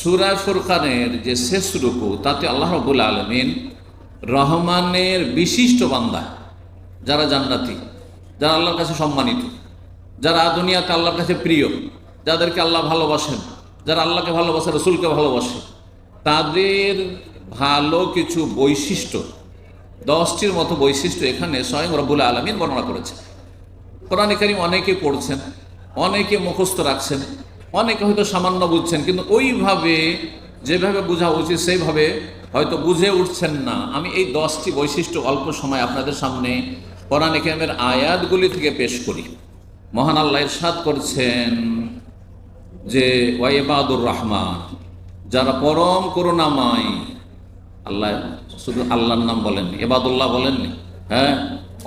সুরা ফুরকানের যে শেষ রুকু, তাতে আল্লাহ রবুল আলমিন রহমানের বিশিষ্ট বান্দা, যারা জান্নাতি, যারা আল্লাহর কাছে সম্মানিত, যারা দুনিয়াতে আল্লাহর কাছে প্রিয়, যাদেরকে আল্লাহ ভালোবাসেন, যারা আল্লাহকে ভালোবাসে, রসুলকে ভালোবাসে, তাদের ভালো কিছু বৈশিষ্ট্য, দশটির মতো বৈশিষ্ট্য এখানে স্বয়ং রবুল আলমিন বর্ণনা করেছে কোরআন কারিম অনেকে পড়ছেন, অনেকে মুখস্থ রাখছেন অনেকে হয়তো সামান্য বুঝছেন, কিন্তু ওইভাবে যেভাবে বোঝা উচিত সেইভাবে হয়তো বুঝে উঠছেন না। আমি এই দশটি বৈশিষ্ট্য অল্প সময় আপনাদের সামনে কোরআন কারিমের আয়াতগুলি থেকে পেশ করি। মহান আল্লাহ ইরশাদ করছেন যে ওয়াইবাদুর রহমান, যারা পরম করুণাময়, আল্লাহ শুধু আল্লাহর নাম বলেননি এবাদুল্লাহ বলেননি হ্যাঁ?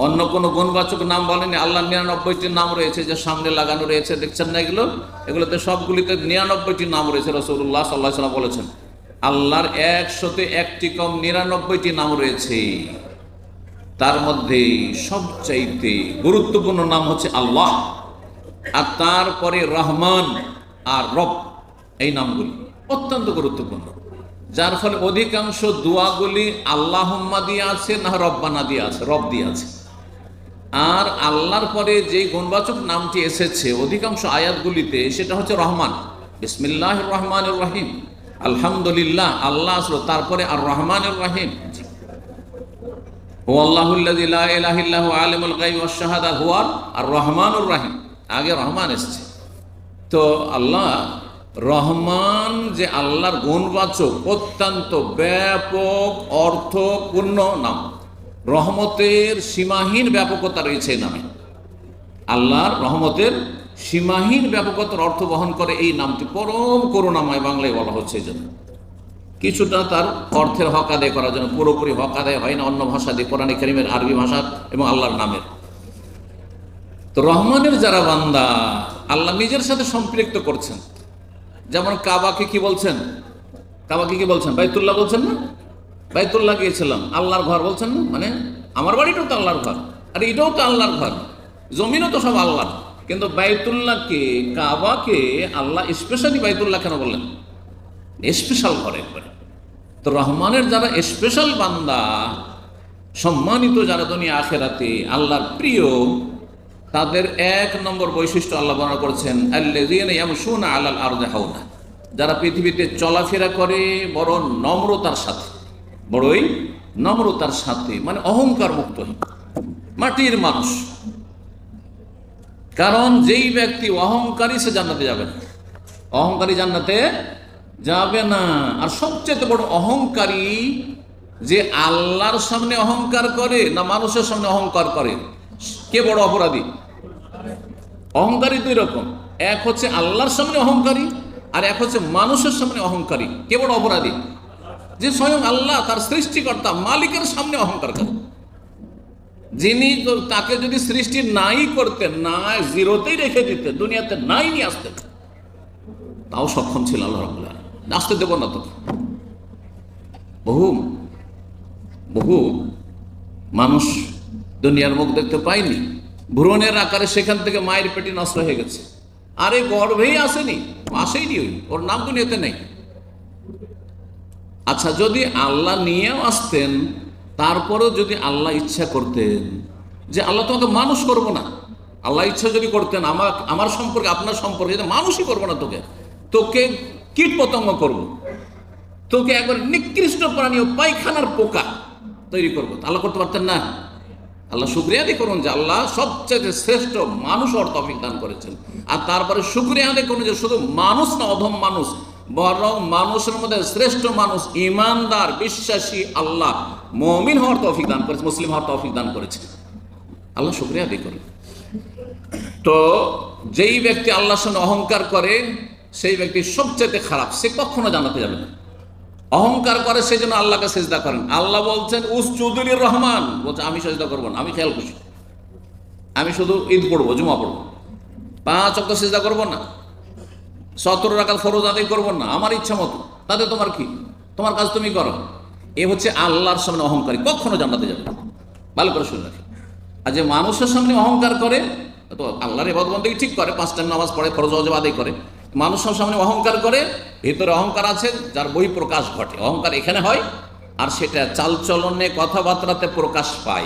অন্য কোনো গুণবাচক নাম বলেনি আল্লাহ নিরানব্বইটি নাম রয়েছে যে সামনে লাগানো রয়েছে, দেখছেন না এগুলো? এগুলোতে সবগুলিতে নিরানব্বইটি নাম রয়েছে রসুল্লাহ সাল্লাহ সাল্লাম বলেছেন। আল্লাহর একশোতে একটি কম নিরানব্বইটি নাম রয়েছে। তার মধ্যে সবচাইতে গুরুত্বপূর্ণ নাম হচ্ছে আল্লাহ, আর তারপরে রহমান আর রব, এই নামগুলি অত্যন্ত গুরুত্বপূর্ণ। যার ফলে অধিকাংশ দোয়াগুলি আল্লাহম্মা দিয়ে আছে, না রব্বানা দিয়ে আছে, রব দিয়ে আছে। আর আল্লাহর পরে যে গুণবাচক নামটি এসেছে, অধিকাংশ আয়াতগুলিতে সেটা হচ্ছে রহমান। বিসমিল্লাহ রহমান রহিম। আলহামদুলিল্লাহ, আল্লাহ আসলো, তারপরে আর রহমান রহিম। শাহাদা আর রহিম। আগে রহমান তো আল্লাহ, রহমান যে আল্লাহর গুণবাচক, অত্যন্ত ব্যাপক, অর্থপূর্ণ নাম। রহমতের সীমাহীন ব্যাপকতা রয়েছে নামে। আল্লাহর রহমতের সীমাহীন ব্যাপকতার অর্থ বহন করে এই নামটি পরম করুণাময় বাংলায় বলা হচ্ছে জন্য। কিছুটা তার অর্থের হক আদায় করার জন্য, পুরোপুরি হক আদায় হয় না, অন্য ভাষা দিয়ে কোরআন করিমের আরবি ভাষা এবং আল্লাহর নামের। তো রহমানের যারা বান্দা, আল্লাহ নিজের সাথে সম্পৃক্ত করছেন। যেমন কাবাকে কি বলছেন? কাবাকে কি বলছেন? বাইতুল্লাহ বলছেন না? বাইতুল্লাহ গিয়েছিলাম, আল্লাহর ঘর বলছেন না? মানে আমার বাড়িটাও তো আল্লাহর ঘর, আর এটাও তো আল্লাহর ঘর, জমিনও তো সব আল্লাহ কিন্তু বাইতুল্লাহকে, কাবাকে আল্লাহ স্পেশালি বাইতুল্লাহ কেন বললেন? স্পেশাল ঘর একবারে। তো রহমানের যারা স্পেশাল বান্দা, সম্মানিত যারা দুনিয়া আখেরাতে, আল্লাহর প্রিয়, তাদের এক নম্বর বৈশিষ্ট্য আল্লাহ বর্ণনা করেছেন আল্লাহ আল্লাহ আর যারা পৃথিবীতে চলাফেরা করে বড় নম্রতার সাথে। বড়ই নম্রতার সাথে মানে অহংকার মুক্ত মাটির মানুষ। কারণ যেই ব্যক্তি অহংকারী, সে জান্নাতে যাবে না। অহংকারী জান্নাতে যাবে না। আর সবচেয়ে বড় অহংকারী যে আল্লাহর সামনে অহংকার করে না মানুষের সামনে অহংকার করে, কে বড় অপরাধী? অহংকারী দুই রকম। এক হচ্ছে আল্লাহর সামনে অহংকারী, আর এক হচ্ছে মানুষের সামনে অহংকারী। কে বড় অপরাধী? যে স্বয়ং আল্লাহ তার সৃষ্টিকর্তা, মালিকের সামনে অহংকার করে। যিনি তাকে যদি সৃষ্টি নাই করতেন না জিরোতেই রেখে দিতেন, দুনিয়াতে নাই নিয়ে আসতেন, তাও সক্ষম ছিল আল্লাহ রবুল্লাহ আসতে দেব না তো বহু বহু মানুষ দুনিয়ার মুখ দেখতে পায়নি। ভ্রূণের আকারে সেখান থেকে মায়ের পেটে নষ্ট হয়ে গেছে। আরে গর্ভেই আসেনি, আসেইনি ওই, ওর নাম দুনিয়াতে নেই। আচ্ছা যদি আল্লাহ নিয়েও আসতেন, তারপরেও যদি আল্লাহ ইচ্ছা করতেন, যে আল্লাহ তোমাকে মানুষ করব না। আল্লাহ ইচ্ছা যদি করতেন আমার আমার সম্পর্কে, আপনার সম্পর্কে, যে মানুষই করব না তোকে তোকে কীট পতঙ্গ করব। তোকে একবার নিকৃষ্ট প্রাণী ও পায়খানার পোকা তৈরি করব। আল্লাহ করতে পারতেন না। আল্লাহ শুক্রিয়া আদায় করুন যে আল্লাহ সবচেয়ে শ্রেষ্ঠ মানুষ অর্থ দান করেছেন। আর তারপরে শুক্রিয়া আদায় করুন যে শুধু মানুষ না, অধম মানুষ বরং মানুষের মধ্যে শ্রেষ্ঠ মানুষ, ইমানদার, বিশ্বাসী আল্লাহ। মমিন হওয়ার তৌফিক দান করেছে, মুসলিম হওয়ার তৌফিক দান করেছে। আল্লাহ শুক্রিয়া আদায় করুন। তো যেই ব্যক্তি আল্লাহর সঙ্গে অহংকার করে, সেই ব্যক্তি সবচেয়ে খারাপ, সে কখনো জানাতে যাবে না। অহংকার করে, সেই জন্য আল্লাহকে সেজদা করেন। আল্লাহ বলছেন, উস চৌধুরীর রহমান। বলছে, আমি সেজদা করব না, আমি খেয়াল খুশি আমি শুধু ঈদ পড়ব, জুমা পড়ব। পাঁচ অক্ট সেজদা করব না। সতেরো রাখাল ফরজ আদায় করব না, আমার ইচ্ছা মতো। তাতে তোমার কি? তোমার কাজ তুমি করো। এ হচ্ছে আল্লাহর সামনে অহংকারী। কখনো জানাতে যাবে ভালো করে শুনে রাখি। আর যে মানুষের সামনে অহংকার করে, তো আল্লাহর এবাদ বন্দী ঠিক করে, পাঁচ টাইম নামাজ পড়ে, ফরজ অজব আদায় করে। মানুষের সামনে অহংকার করে, ভেতরে অহংকার আছে, যার বই প্রকাশ ঘটে। অহংকার এখানে হয়, আর সেটা চালচলনে কথাবার্তাতে প্রকাশ পায়।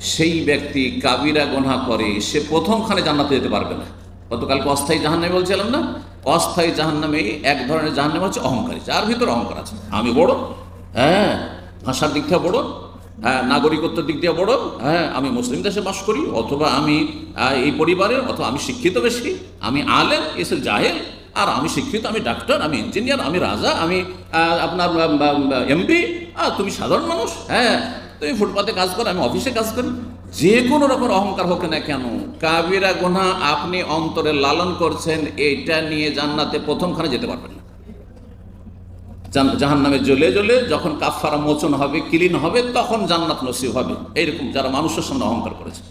সেই ব্যক্তি কাবিরা গোনা করে, সে প্রথমখানে জান্নাতে যেতে পারবে না। গতকালকে অস্থায়ী জাহান্নামে বলছিলাম না? অস্থায়ী জাহান্নামে এক ধরনের জাহান্নাম হচ্ছে অহংকারী। যার ভিতরে অহংকার আছে। আমি বড় হ্যাঁ ভাষার দিক থেকে বড় হ্যাঁ নাগরিকত্বের দিক দিয়ে বড় হ্যাঁ আমি মুসলিম দেশে বাস করি, অথবা আমি এই পরিবারের, অথবা আমি শিক্ষিত বেশি, আমি আলেম, এসে জাহেল, আর আমি শিক্ষিত, আমি ডাক্তার, আমি ইঞ্জিনিয়ার, আমি রাজা, আমি আপনার এমপি তুমি সাধারণ মানুষ হ্যাঁ তুমি ফুটপাতে কাজ করো, আমি অফিসে কাজ করি। যে কোনো রকম অহংকার হোক না কেন, কাবিরা গোনা আপনি অন্তরে লালন করছেন, এইটা নিয়ে জান্নাতে প্রথমখানে যেতে পারবেন না। জাহান নামে জ্বলে জ্বলে যখন কাফারা মোচন হবে, ক্লিন হবে, তখন জান্নাত নসিব হবে। এইরকম যারা মানুষের সামনে অহংকার করেছে।